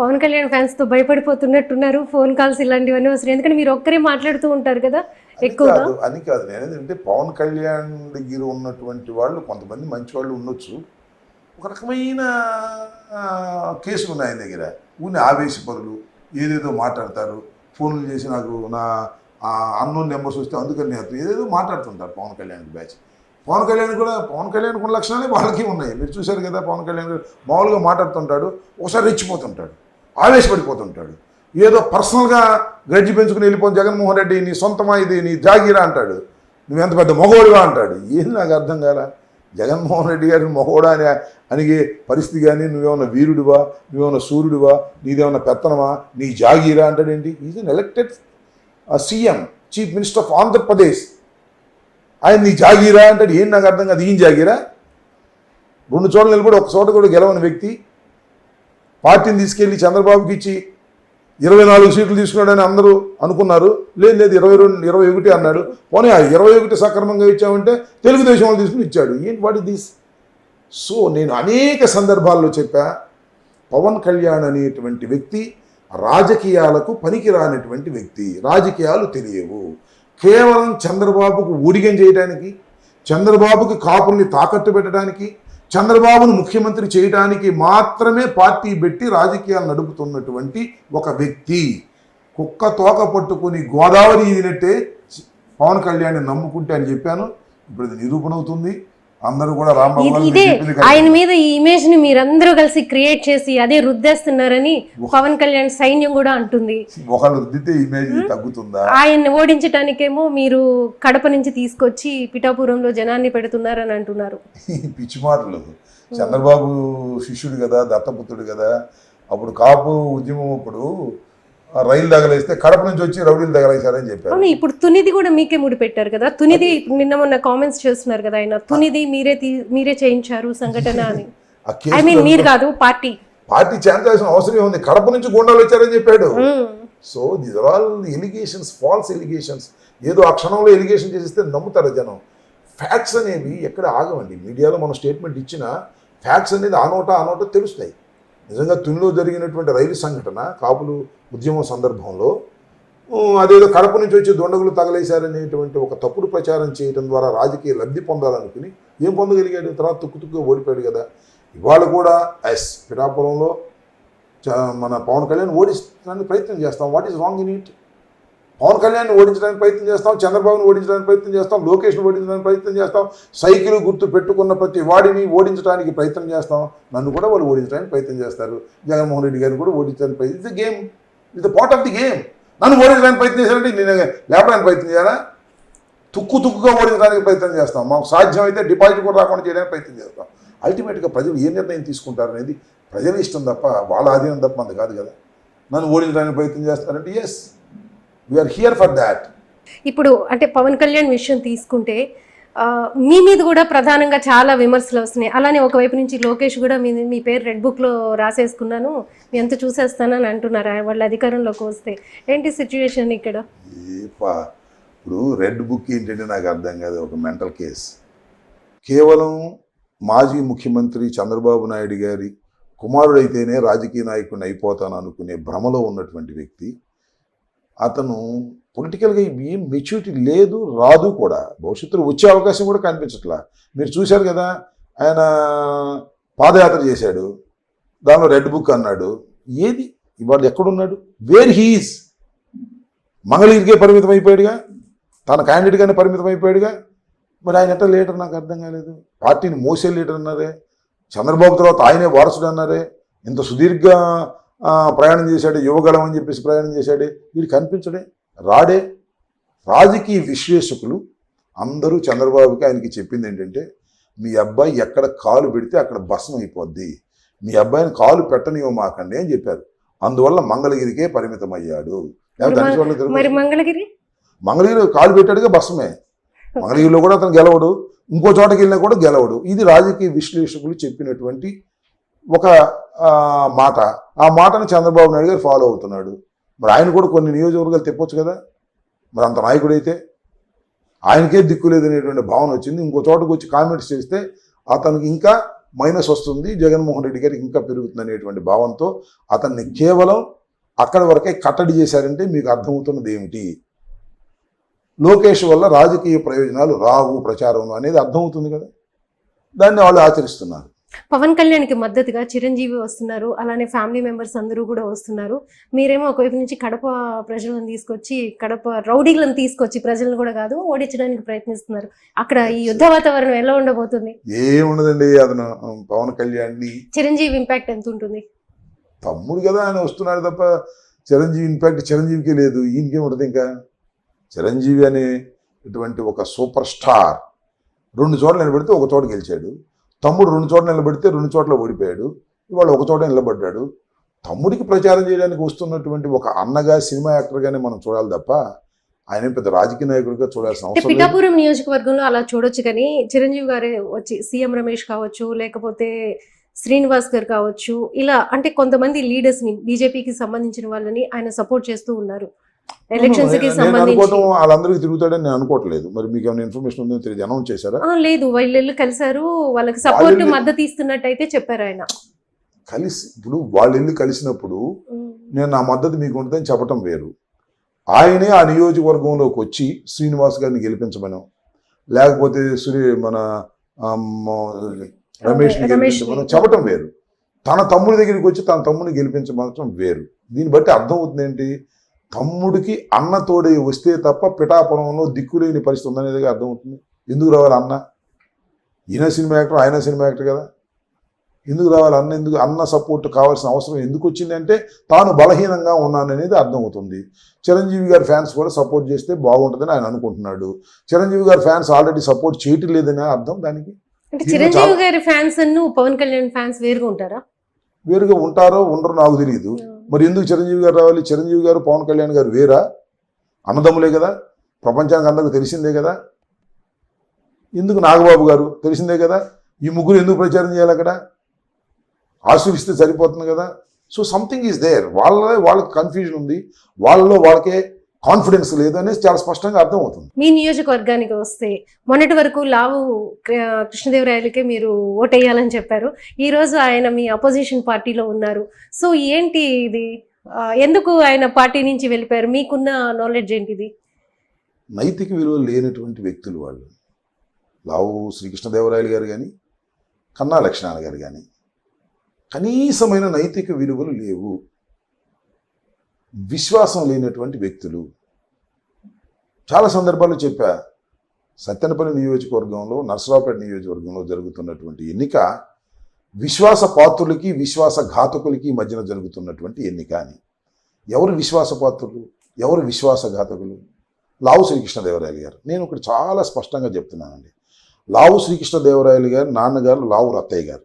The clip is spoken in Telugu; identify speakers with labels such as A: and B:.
A: పవన్ కళ్యాణ్ ఫ్యాన్స్తో భయపడిపోతున్నట్టున్నారు. ఫోన్ కాల్స్ ఇలాంటివన్నీ వస్తున్నాయి. ఎందుకంటే మీరు ఒక్కరే మాట్లాడుతూ ఉంటారు కదా ఎక్కువగా.
B: కాదు అని కాదు. నేను ఏంటంటే పవన్ కళ్యాణ్ దగ్గర ఉన్నటువంటి వాళ్ళు కొంతమంది మంచి వాళ్ళు ఉండొచ్చు. ఒక రకమైన కేసులు ఉన్నాయి ఆయన దగ్గర. ఊని ఆవేశపరులు ఏదేదో మాట్లాడతారు. ఫోన్లు చేసి నాకు నా అన్నోన్ నెంబర్స్ వస్తే అందుకని నేను ఏదేదో మాట్లాడుతుంటారు పవన్ కళ్యాణ్ బ్యాచ్. పవన్ కళ్యాణ్ కూడా పవన్ కళ్యాణ్ ఉన్న లక్షణాలే వాళ్ళకి ఉన్నాయి. మీరు చూశారు కదా పవన్ కళ్యాణ్ మామూలుగా మాట్లాడుతుంటాడు ఒకసారి రెచ్చిపోతుంటాడు. ఆవేశపడిపోతుంటాడు. ఏదో పర్సనల్గా గడ్జి పెంచుకుని వెళ్ళిపోయిన జగన్మోహన్ రెడ్డి నీ సొంతమా ఇది నీ జాగీరా అంటాడు. నువ్వెంత పెద్ద మగోడుగా అంటాడు. ఏం నాకు అర్థం కాల? జగన్మోహన్ రెడ్డి గారిని మగోడా అని అనిగే పరిస్థితి కానీ నువ్వేమన్నా వీరుడివా నువ్వేమన్నా సూర్యుడివా నీదేమన్నా పెత్తనమా నీ జాగీరా అంటాడేంటి is an elected CM chief minister of Andhra Pradesh ఆయన నీ జాగీరా అంటాడు. ఏం నాకు అర్థం కాదు ఈయన జాగీరా? రెండు చోట్ల నిలబడి ఒక చోట కూడా గెలవని వ్యక్తి పార్టీని తీసుకెళ్ళి చంద్రబాబుకి ఇచ్చి ఇరవై నాలుగు సీట్లు తీసుకున్నాడని అందరూ అనుకున్నారు. లేదు లేదు ఇరవై రెండు ఇరవై ఒకటి అన్నాడు. పోనీ ఆ ఇరవై ఒకటి సక్రమంగా ఇచ్చామంటే తెలుగుదేశం వాళ్ళు తీసుకుని ఇచ్చాడు. ఏంటి వాట్ దిస్ సో నేను అనేక సందర్భాల్లో చెప్పా పవన్ కళ్యాణ్ అనేటువంటి వ్యక్తి రాజకీయాలకు పనికిరానటువంటి వ్యక్తి. రాజకీయాలు తెలియవు. కేవలం చంద్రబాబుకు ఊడిగం చేయడానికి చంద్రబాబుకి కాపుల్ని తాకట్టు పెట్టడానికి చంద్రబాబును ముఖ్యమంత్రి చేయడానికి మాత్రమే పార్టీ పెట్టి రాజకీయాలు నడుపుతున్నటువంటి ఒక వ్యక్తి. కుక్క తోక పట్టుకుని గోదావరి ఈదినట్టే పవన్ కళ్యాణ్ నమ్ముకుంటే అని చెప్పాను. ఇప్పుడు ఇది నిరూపణ అవుతుంది అందరూ కూడా రాంబాబు
A: ఇది ఆయన మీద ఈ ఇమేజ్ని మీరందరూ కలిసి క్రియేట్ చేసి అదే రుద్దేస్తున్నారని పవన్ కళ్యాణ్ సైన్యం కూడా అంటుంది.
B: ఒకళ్ళు రుద్దితే ఇమేజ్ తగ్గుతుందా?
A: ఆయన్ని ఓడించడానికేమో మీరు కడప నుంచి తీసుకొచ్చి పిఠాపురంలో జనాన్ని పెడుతున్నారని అంటున్నారు.
B: పిచ్చి మాటలు. చంద్రబాబు శిష్యుడు కదా దత్తపుత్రుడు కదా. అప్పుడు కాపు ఉద్యమం అప్పుడు రైలు తగలేస్తే కడప నుంచి వచ్చి రౌడీలు తగలేశారని చెప్పారు.
A: అవును ఇప్పుడు తునిది కూడా మీకే ముడి పెట్టారు కదా. తునిది నిన్న మొన్న కామెంట్స్ చేస్తున్నారు కదా ఆయన. తునిది మీరే మీరే చేయించారు సంఘటన అని. ఐ మీన్ మీరు కాదు పార్టీ.
B: పార్టీ చేయాల్సిన అవసరం ఉంది. కడప నుంచి గుండాలు వచ్చారని చెప్పాడు. So these are all allegations false allegations ఏదో ఆ క్షణంలో ఎలిగేషన్ చేసిస్తే నమ్ముతారు జనం. ఫ్యాక్ట్స్ అనేవి ఎక్కడ ఆగవండి. మీడియాలో మనం స్టేట్మెంట్ ఇచ్చిన ఫ్యాక్ట్స్ అనేది ఆ నోట ఆ నోట తెలుస్తాయి. నిజంగా తునిలో జరిగినటువంటి రైలు సంఘటన కాపులు ఉద్యమం సందర్భంలో అదేదో కడప నుంచి వచ్చి దొండగులు తగలేశారనేటువంటి ఒక తప్పుడు ప్రచారం చేయడం ద్వారా రాజకీయ లబ్ధి పొందాలనుకుని ఏం పొందగలిగాడు? తర్వాత తుక్కు ఓడిపోయాడు కదా. ఇవాళ కూడా ఎస్ పిఠాపురంలో మన పవన్ కళ్యాణ్ ఓడిస్తానికి ప్రయత్నం చేస్తాం. What is wrong in it Pawan Kalyan ఓడించడానికి ప్రయత్నం చేస్తాం చంద్రబాబును ఓడించడానికి ప్రయత్నం చేస్తాం లోకేష్ను ఓడించడానికి ప్రయత్నం చేస్తాం సైకిల్ గుర్తు పెట్టుకున్న ప్రతి వాడిని ఓడించడానికి ప్రయత్నం చేస్తాం. నన్ను కూడా వాళ్ళు ఓడించడానికి ప్రయత్నం చేస్తారు. జగన్మోహన్ రెడ్డి గారిని కూడా ఓడించడానికి ప్రయత్నం it's game it's part of the game నన్ను ఓడించడానికి ప్రయత్నం చేశారంటే నేను లేపడానికి ప్రయత్నం చేయాలా? తుక్కు తుక్కుగా ఓడించడానికి ప్రయత్నం చేస్తాం. మాకు సాధ్యమైతే డిపాజిట్ కూడా రాకుండా చేయడానికి ప్రయత్నం చేస్తాం. అల్టిమేట్గా ప్రజలు ఏ నిర్ణయం తీసుకుంటారు అనేది ప్రజల ఇష్టం తప్ప వాళ్ళ ఆధీనం తప్ప మంది కాదు కదా. నన్ను ఓడించడానికి ప్రయత్నం చేస్తారంటే yes we're here for that
A: ఇప్పుడు అంటే పవన్ కళ్యాణ్ విషయం తీసుకుంటే మీ మీద కూడా ప్రధానంగా చాలా విమర్శలు వస్తున్నాయి. అలానే ఒకవైపు నుంచి లోకేష్ కూడా మీ మీ పేరు రెడ్ బుక్లో రాసేసుకున్నాను. మీ ఎంత చూసేస్తానని అంటున్నారు? వాళ్ళ అధికారంలోకి వస్తే ఏంటి సిచ్యువేషన్ ఇక్కడ?
B: ఇప్పుడు రెడ్ బుక్ ఏంటంటే నాకు అర్థం కాదు ఒక మెంటల్ కేస్ కేవలం మాజీ ముఖ్యమంత్రి చంద్రబాబు నాయుడు గారి కుమారుడైతేనే రాజకీయ నాయకుడిని అయిపోతాను అనుకునే భ్రమలో ఉన్నటువంటి వ్యక్తి అతను పొలిటికల్గా ఏం మెచ్యూరిటీ లేదు రాదు కూడా. భవిష్యత్తులో వచ్చే అవకాశం కూడా కనిపించట్లా. మీరు చూశారు కదా ఆయన పాదయాత్ర చేశాడు దానిలో రెడ్ బుక్ అన్నాడు. ఏది? ఇవాళ ఎక్కడున్నాడు? వేర్ హీఈస్ మంగళగిరికే పరిమితం అయిపోయాడుగా తన క్యాండిడేట్గానే పరిమితం అయిపోయాడుగా. మరి ఆయన ఎట్లా లీడర్? నాకు అర్థం కాలేదు. పార్టీని మోసే లీడర్ అన్నారే చంద్రబాబు తర్వాత ఆయనే వారసుడు అన్నారే ఇంత సుదీర్ఘ ప్రయాణం చేశాడు యువగళం అని చెప్పేసి ప్రయాణం చేశాడే. వీడు కనిపించడే రాడే. రాజకీయ విశ్లేషకులు అందరూ చంద్రబాబుకి ఆయనకి చెప్పింది ఏంటంటే మీ అబ్బాయి ఎక్కడ కాలు పెడితే అక్కడ భస్మం అయిపోద్ది. మీ అబ్బాయిని కాలు పెట్టనివ్వమాకండి అని చెప్పారు. అందువల్ల మంగళగిరికే పరిమితం అయ్యాడు
A: మంగళగిరి?
B: మంగళగిరి కాలు పెట్టాడుగా భస్మే. మంగళగిరిలో కూడా అతను గెలవడు. ఇంకో చోటకి వెళ్ళినా కూడా గెలవడు. ఇది రాజకీయ విశ్లేషకులు చెప్పినటువంటి ఒక మాట. ఆ మాటను చంద్రబాబు నాయుడు గారు ఫాలో అవుతున్నాడు. మరి ఆయన కూడా కొన్ని నియోజకవర్గాలు తెప్పొచ్చు కదా. మరి అంత నాయకుడైతే ఆయనకే దిక్కు లేదనేటువంటి భావన వచ్చింది. ఇంకో చోటకు వచ్చి కామెంట్స్ చేస్తే అతనికి ఇంకా మైనస్ వస్తుంది. జగన్మోహన్ రెడ్డి గారికి ఇంకా పెరుగుతుంది అనేటువంటి భావంతో అతన్ని కేవలం అక్కడి వరకే కట్టడి చేశారంటే మీకు అర్థమవుతున్నది ఏమిటి? లోకేష్ వల్ల రాజకీయ ప్రయోజనాలు రావు ప్రచారంలో అనేది అర్థమవుతుంది కదా. దాన్ని వాళ్ళు ఆచరిస్తున్నారు.
A: పవన్ కళ్యాణ్కి మద్దతుగా చిరంజీవి వస్తున్నారు. అలానే ఫ్యామిలీ మెంబర్స్ అందరూ కూడా వస్తున్నారు. మీరేమో ఒకవైపు నుంచి కడప ప్రజలను తీసుకొచ్చి కడప రౌడీలను తీసుకొచ్చి ప్రజలను కూడా కాదు ఓడించడానికి ప్రయత్నిస్తున్నారు. అక్కడ ఈ యుద్ధ వాతావరణం ఎలా ఉండబోతుంది?
B: ఏముండదండి అతను పవన్ కళ్యాణ్ని.
A: చిరంజీవి ఇంపాక్ట్ ఎంత ఉంటుంది?
B: తమ్ముడు కదా ఆయన వస్తున్నాడు తప్ప చిరంజీవి ఇన్ఫాక్ట్ చిరంజీవికి లేదు ఈయనకేం ఉంటుంది ఇంకా? చిరంజీవి అనే ఇటువంటి ఒక సూపర్ స్టార్ రెండు చోట్ల నిలబెడితే ఒక చోట గెలిచాడు. తమ్ముడు రెండు చోట్ల నిలబెడితే రెండు చోట్ల ఓడిపోయాడు. ఇవాళ ఒక చోట నిలబడ్డాడు. తమ్ముడికి ప్రచారం చేయడానికి వస్తున్నటువంటి ఒక అన్నగా సినిమా యాక్టర్గానే మనం చూడాలి తప్ప ఆయన పెద్ద రాజకీయ నాయకుడిగా చూడాల్సిన అవసరం
A: పిఠాపురం నియోజకవర్గంలో అలా చూడొచ్చు కానీ చిరంజీవి గారే వచ్చి సీఎం రమేష్ కావచ్చు లేకపోతే శ్రీనివాస్ గారు కావచ్చు ఇలా అంటే కొంతమంది లీడర్స్ని బీజేపీకి సంబంధించిన వాళ్ళని ఆయన సపోర్ట్ చేస్తూ ఉన్నారు. ఎలక్షన్స్కి
B: నేను
A: సంబంధించి
B: అనుకోవటం వాళ్ళందరికీ తిరుగుతాడని నేను అనుకోవట్లేదు. మరి మీకు ఏమైనా ఇన్ఫర్మేషన్ ఉందో తెలియదు. అనౌన్స్ చేశారా?
A: లేదు. వాళ్ళు కలిసారు వాళ్ళకి సపోర్ట్ మద్దతు ఇస్తున్నట్టయితే చెప్పారు ఆయన.
B: కలిసి ఇప్పుడు వాళ్ళు వెళ్ళి కలిసినప్పుడు నేను నా మద్దతు మీకు ఉంటుందని చెప్పటం వేరు. ఆయనే ఆ నియోజకవర్గంలోకి వచ్చి శ్రీనివాస్ గారిని గెలిపించమను. లేకపోతే శ్రీ మన రమేష్ని. గెలిపించమను. చెప్పటం వేరు. తన తమ్ముడి దగ్గరికి వచ్చి తన తమ్ముడిని గెలిపించమనటం వేరు. దీన్ని బట్టి అర్థం అవుతుంది ఏంటి తమ్ముడికి అన్న తోడే వస్తే తప్ప పిఠాపురంలో దిక్కులేని పరిస్థితి ఉందనేది అర్థమవుతుంది. ఎందుకు రావాలి అన్న? ఈయన సినిమా యాక్టర్ ఆయన సినిమా యాక్టర్ కదా. ఎందుకు రావాలి అన్న? ఎందుకు అన్న సపోర్ట్ కావాల్సిన అవసరం ఎందుకు వచ్చింది అంటే తాను బలహీనంగా ఉన్నాననేది అర్థమవుతుంది. చిరంజీవి గారి ఫ్యాన్స్ కూడా సపోర్ట్ చేస్తే బాగుంటుందని ఆయన అనుకుంటున్నాడు. చిరంజీవి గారి ఫ్యాన్స్ ఆల్రెడీ సపోర్ట్ చేయటం లేదని అర్థం దానికి?
A: చిరంజీవి గారి ఫ్యాన్స్ పవన్ కళ్యాణ్ ఫ్యాన్స్ వేరుగా ఉంటారా?
B: వేరుగా ఉంటారో ఉండరో నాకు తెలియదు మరి ఎందుకు చిరంజీవి గారు రావాలి? చిరంజీవి గారు పవన్ కళ్యాణ్ గారు వేరా? అన్నదమ్ములే కదా? ప్రపంచానికి అందరికీ తెలిసిందే కదా? ఎందుకు నాగబాబు గారు తెలిసిందే కదా? ఈ ముగ్గురు ఎందుకు ప్రచారం చేయాలి అక్కడ? ఆశీర్విస్తే సరిపోతుంది కదా? సో సంథింగ్ ఈజ్ దేర్ వాళ్ళ వాళ్ళకి కన్ఫ్యూజన్ ఉంది. వాళ్ళలో వాళ్ళకే కాన్ఫిడెన్స్ లేదు అనేది చాలా స్పష్టంగా అర్థమవుతుంది.
A: మీ నియోజకవర్గానికి వస్తే మొన్నటి వరకు లావు కృష్ణదేవరాయలకే మీరు ఓటేయాలని చెప్పారు. ఈ రోజు ఆయన మీ అపోజిషన్ పార్టీలో ఉన్నారు. సో ఏంటి ఇది? ఎందుకు ఆయన పార్టీ నుంచి వెళ్ళిపోయారు? మీకున్న నాలెడ్జ్ ఏంటిది?
B: నైతిక విలువ లేనటువంటి వ్యక్తులు వాళ్ళు. లావు శ్రీకృష్ణదేవరాయలు గారు కానీ కన్నా లక్ష్మణ గారు కానీ కనీసమైన నైతిక విలువలు లేవు. విశ్వాసం లేనటువంటి వ్యక్తులు. చాలా సందర్భాల్లో చెప్పా సత్యనపల్లి నియోజకవర్గంలో నర్సరావుపేట నియోజకవర్గంలో జరుగుతున్నటువంటి ఎన్నిక విశ్వాస పాత్రులకి విశ్వాస ఘాతకులకి మధ్యన జరుగుతున్నటువంటి ఎన్నిక అని. ఎవరు విశ్వాస పాత్రులు? ఎవరు విశ్వాసఘాతకులు లావు శ్రీకృష్ణదేవరాయలు గారు. నేను ఇక్కడ చాలా స్పష్టంగా చెప్తున్నానండి. లావు శ్రీకృష్ణదేవరాయలు గారు నాన్నగారు లావు రత్తయ్య గారు.